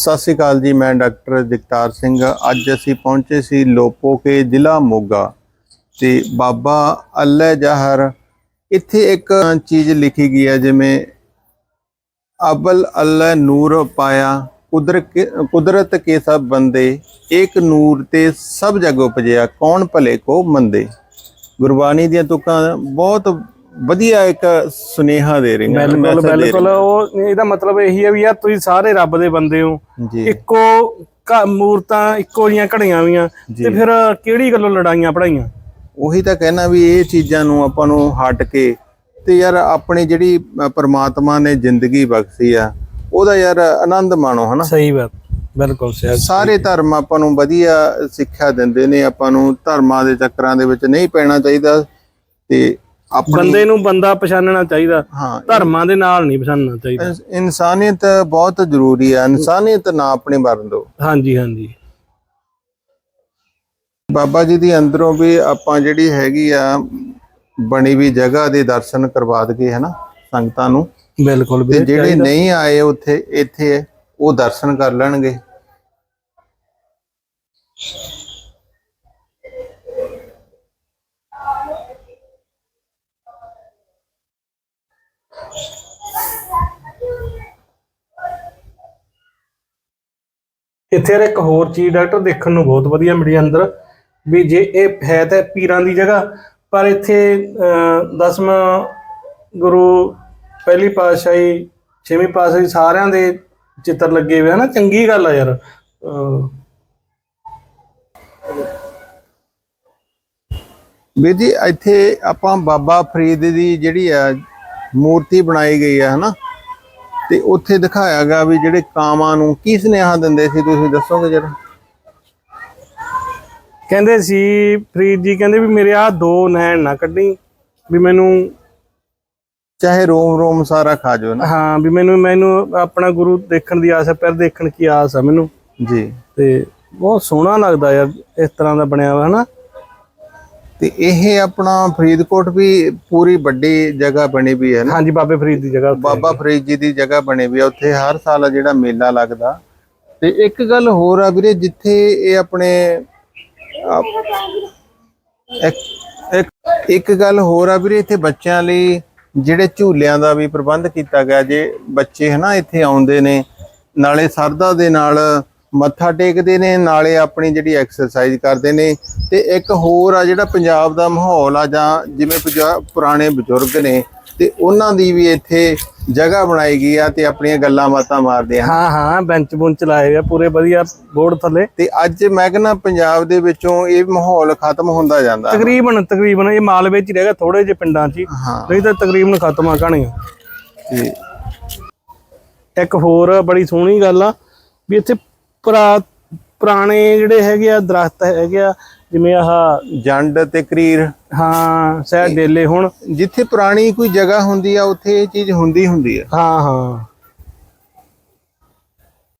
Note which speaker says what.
Speaker 1: ਸਤਿ ਸ਼੍ਰੀ ਅਕਾਲ ਜੀ, ਮੈਂ ਡਾਕਟਰ ਜਗਤਾਰ ਸਿੰਘ। ਅੱਜ ਅਸੀਂ ਪਹੁੰਚੇ ਸੀ ਲੋਪੋਕੇ ਜ਼ਿਲ੍ਹਾ ਮੋਗਾ ਤੇ ਬਾਬਾ ਅੱਲੇ ਜਹਰ। ਇੱਥੇ ਇੱਕ ਚੀਜ਼ ਲਿਖੀ ਗਈ ਹੈ, ਜਿਵੇਂ ਅਬਲ ਅੱਲੇ ਨੂਰ ਪਾਇਆ ਕੁਦਰ ਕੁਦਰਤ ਕੇ ਸਭ ਬੰਦੇ ਇੱਕ ਨੂਰ ਤੇ ਸਭ ਜਗ ਉਪਜਿਆ, ਕੌਣ ਭਲੇ ਕੋ ਮੰਦੇ। ਗੁਰਬਾਣੀ ਦੀਆਂ ਤੁਕਾਂ ਬਹੁਤ ਵਧੀਆ ਇੱਕ ਸੁਨੇਹਾ ਦੇ ਰਹੀਆਂ
Speaker 2: ਬਿਲਕੁਲ ਬਿਲਕੁਲ। ਉਹ ਇਹਦਾ ਮਤਲਬ ਇਹੀ ਹੈ ਵੀ ਯਾਰ ਤੁਸੀਂ ਸਾਰੇ ਰੱਬ ਦੇ ਬੰਦੇ ਹੋ। ਇੱਕੋ ਮੂਰਤਾਂ ਇੱਕੋ ਜੀਆਂ ਘੜੀਆਂ ਵੀਆਂ ਤੇ ਫਿਰ ਕਿਹੜੀ ਗੱਲੋਂ ਲੜਾਈਆਂ ਪੜਾਈਆਂ?
Speaker 1: ਉਹੀ ਤਾਂ ਕਹਿਣਾ ਵੀ ਇਹ ਚੀਜ਼ਾਂ ਨੂੰ ਆਪਾਂ ਨੂੰ ਹਟ ਕੇ ਤੇ ਯਾਰ ਆਪਣੀ ਜਿਹੜੀ ਪ੍ਰਮਾਤਮਾ ਨੇ ਜ਼ਿੰਦਗੀ ਬਖਸ਼ੀ ਆ ਉਹਦਾ ਯਾਰ ਆਨੰਦ ਮਾਣੋ ਹਨਾ?
Speaker 2: ਸਹੀ ਬਾਤ। ਬਿਲਕੁਲ
Speaker 1: ਸਾਰੇ ਧਰਮ ਆਪਾਂ ਨੂੰ ਵਧੀਆ ਸਿੱਖਿਆ ਦਿੰਦੇ ਨੇ ਆਪਾਂ ਨੂੰ ਧਰਮਾਂ ਦੇ ਚੱਕਰਾਂ ਦੇ ਵਿੱਚ ਨਹੀਂ ਪੈਣਾ ਚਾਹੀਦਾ। ਤੇ
Speaker 2: ਬੰਦੇ ਨੂੰ ਬੰਦਾ ਪਛਾਣਨਾ ਚਾਹੀਦਾ
Speaker 1: ਹਾਂ
Speaker 2: ਧਰਮਾਂ ਦੇ ਨਾਲ ਨਹੀਂ ਪਛਾਣਨਾ ਚਾਹੀਦਾ।
Speaker 1: ਇਨਸ- ਇਨਸਾਨੀਅਤ ਬਹੁਤ ਜ਼ਰੂਰੀ ਆ ਇਨਸਾਨੀਅਤ ਨਾ ਆਪਣੇ ਮਰਨ ਦਿਓ।
Speaker 2: ਹਾਂਜੀ ਹਾਂਜੀ।
Speaker 1: ਬਾਬਾ ਜੀ ਦੀ ਅੰਦਰੋਂ ਵੀ ਆਪਾਂ ਜਿਹੜੀ ਹੈਗੀ ਆ ਬਣੀ ਵੀ ਜਗ੍ਹਾ ਦੇ ਦਰਸ਼ਨ ਕਰਵਾ ਦਈਏ ਹਨਾ ਸੰਗਤਾਂ ਨੂੰ।
Speaker 2: ਬਿਲਕੁਲ
Speaker 1: ਤੇ ਜਿਹੜੇ ਨਹੀਂ ਆਏ ਉੱਥੇ ਇੱਥੇ ਉਹ ਦਰਸ਼ਨ ਕਰ ਲੈਣਗੇ।
Speaker 2: ਇੱਥੇ ਇੱਕ ਹੋਰ ਚੀਜ਼ ਡਾਕਟਰ ਦੇਖਣ ਨੂੰ ਬਹੁਤ ਵਧੀਆ ਮਿਲੀ ਅੰਦਰ ਵੀ ਜੇ ਇਹ ਹੈ ਤਾਂ ਪੀਰਾਂ ਦੀ ਜਗ੍ਹਾ ਪਰ ਇੱਥੇ ਦਸਵਾਂ ਗੁਰੂ ਪਹਿਲੀ ਪਾਤਸ਼ਾਹੀ ਛੇਵੀਂ ਪਾਤਸ਼ਾਹੀ ਸਾਰਿਆਂ ਦੇ ਚਿੱਤਰ ਲੱਗੇ ਹੋਏ ਆ ਚੰਗੀ ਗੱਲ ਆ ਯਾਰ ਅਹ,
Speaker 1: ਵੀਰ ਜੀ ਇੱਥੇ ਆਪਾਂ ਬਾਬਾ ਫਰੀਦ ਦੀ ਜਿਹੜੀ ਆ ਮੂਰਤੀ ਬਣਾਈ ਗਈ ਆ ਹਨਾ? ਤੇ ਉੱਥੇ ਦਿਖਾਇਆ ਗਿਆ ਵੀ ਜਿਹੜੇ ਕਾਮਾਂ ਨੂੰ ਕੀ ਸੁਨੇਹਾ ਦਿੰਦੇ ਸੀ ਤੁਸੀਂ ਦੱਸੋਗੇ ਜਰਾ?
Speaker 2: ਕਹਿੰਦੇ ਸੀ ਫਰੀਦ ਜੀ ਕਹਿੰਦੇ ਵੀ ਮੇਰੇ ਆ ਦੋ ਨੈਣ ਨਾ ਕੱਢੀ ਵੀ ਮੈਨੂੰ
Speaker 1: ਚਾਹੇ ਰੋਮ ਰੋਮ ਸਾਰਾ ਖਾ ਜਾਓ ਨਾ
Speaker 2: ਹਾਂ ਵੀ ਮੈਨੂੰ ਮੈਨੂੰ ਆਪਣਾ ਗੁਰੂ ਦੇਖਣ ਦੀ ਆਸ ਹੈ ਪਰ ਦੇਖਣ ਕੀ ਆਸ ਹੈ ਮੈਨੂੰ।
Speaker 1: ਜੀ।
Speaker 2: ਤੇ ਬਹੁਤ ਸੋਹਣਾ ਲੱਗਦਾ ਯਾਰ ਇਸ ਤਰ੍ਹਾਂ ਦਾ ਬਣਿਆ ਹੋਇਆ ਹਨਾ?
Speaker 1: ਤੇ ਇਹ ਆਪਣਾ ਫਰੀਦਕੋਟ ਵੀ ਪੂਰੀ ਵੱਡੀ ਜਗ੍ਹਾ ਬਣੀ ਵੀ ਹੈ ਨਾ?
Speaker 2: ਹਾਂਜੀ ਬਾਬੇ ਫਰੀਦ ਦੀ ਜਗ੍ਹਾ।
Speaker 1: ਬਾਬਾ ਫਰੀਦ ਜੀ ਦੀ ਜਗ੍ਹਾ ਬਣੀ ਵੀ ਆ ਉੱਥੇ ਹਰ ਸਾਲ ਆ ਜਿਹੜਾ ਮੇਲਾ ਲੱਗਦਾ। ਤੇ ਇੱਕ ਗੱਲ ਹੋਰ ਆ ਵੀਰੇ ਜਿੱਥੇ ਇਹ ਆਪਣੇ ਇੱਕ ਗੱਲ ਹੋਰ ਆ ਵੀਰੇ ਇੱਥੇ ਬੱਚਿਆਂ ਲਈ ਜਿਹੜੇ ਝੂਲਿਆਂ ਦਾ ਵੀ ਪ੍ਰਬੰਧ ਕੀਤਾ ਗਿਆ। ਜੇ ਬੱਚੇ ਹਨਾ ਇੱਥੇ ਆਉਂਦੇ ਨੇ ਨਾਲੇ ਸਰਦਾ ਦੇ ਨਾਲ ਮੱਥਾ ਟੇਕਦੇ ਨੇ ਨਾਲੇ ਆਪਣੀ ਜਿਹੜੀ ਐਕਸਰਸਾਈਜ਼ ਕਰਦੇ ਨੇ। ਤੇ ਇੱਕ ਹੋਰ ਆ ਜਿਹੜਾ ਪੰਜਾਬ ਦਾ ਮਾਹੌਲ ਆ ਜਾਂ ਜਿਵੇਂ ਪੁਰਾਣੇ ਬਜ਼ੁਰਗ ਨੇ ਤੇ ਉਹਨਾਂ ਦੀ ਵੀ ਇੱਥੇ ਜਗ੍ਹਾ ਬਣਾਈ ਗਈ ਆ ਤੇ ਆਪਣੀਆਂ ਗੱਲਾਂ ਬਾਤਾਂ ਮਾਰਦੇ ਆ।
Speaker 2: ਹਾਂ ਹਾਂ ਬੈਂਚ ਬੁੰਚ ਲਾਏ ਆ ਪੂਰੇ ਵਧੀਆ ਬੋਰਡ ਥੱਲੇ।
Speaker 1: ਤੇ ਅੱਜ ਮੈਂ ਕਹਿੰਦਾ ਪੰਜਾਬ ਦੇ ਵਿੱਚੋਂ ਇਹ ਮਾਹੌਲ ਖਤਮ ਹੁੰਦਾ ਜਾਂਦਾ।
Speaker 2: ਤਕਰੀਬਨ ਤਕਰੀਬਨ ਇਹ ਮਾਲਵੇ ਚ ਹੀ ਰਹਿ ਗਿਆ ਥੋੜੇ ਜਿਹੇ ਪਿੰਡਾਂ 'ਚ ਨਹੀਂ ਤਾਂ ਤਕਰੀਬਨ ਖਤਮ ਆ ਕਹਾਣੀਆਂ
Speaker 1: ਤੇ
Speaker 2: ਇੱਕ ਹੋਰ ਬੜੀ ਸੋਹਣੀ ਗੱਲ ਆ ਵੀ ਇੱਥੇ ਪੁਰਾ ਪੁਰਾਣੇ ਜਿਹੜੇ ਹੈਗੇ ਆ ਦਰਖਤ ਹੈਗੇ ਆ ਜਿਵੇਂ ਆਹ
Speaker 1: ਜੰਡ ਤੇ ਕਰੀਰ।
Speaker 2: ਹਾਂ ਸਹਿ ਡੇਲੇ ਹੁਣ।
Speaker 1: ਜਿੱਥੇ ਪੁਰਾਣੀ ਕੋਈ ਜਗ੍ਹਾ ਹੁੰਦੀ ਆ ਉੱਥੇ ਇਹ ਚੀਜ਼ ਹੁੰਦੀ ਹੁੰਦੀ ਆ।
Speaker 2: ਹਾਂ ਹਾਂ।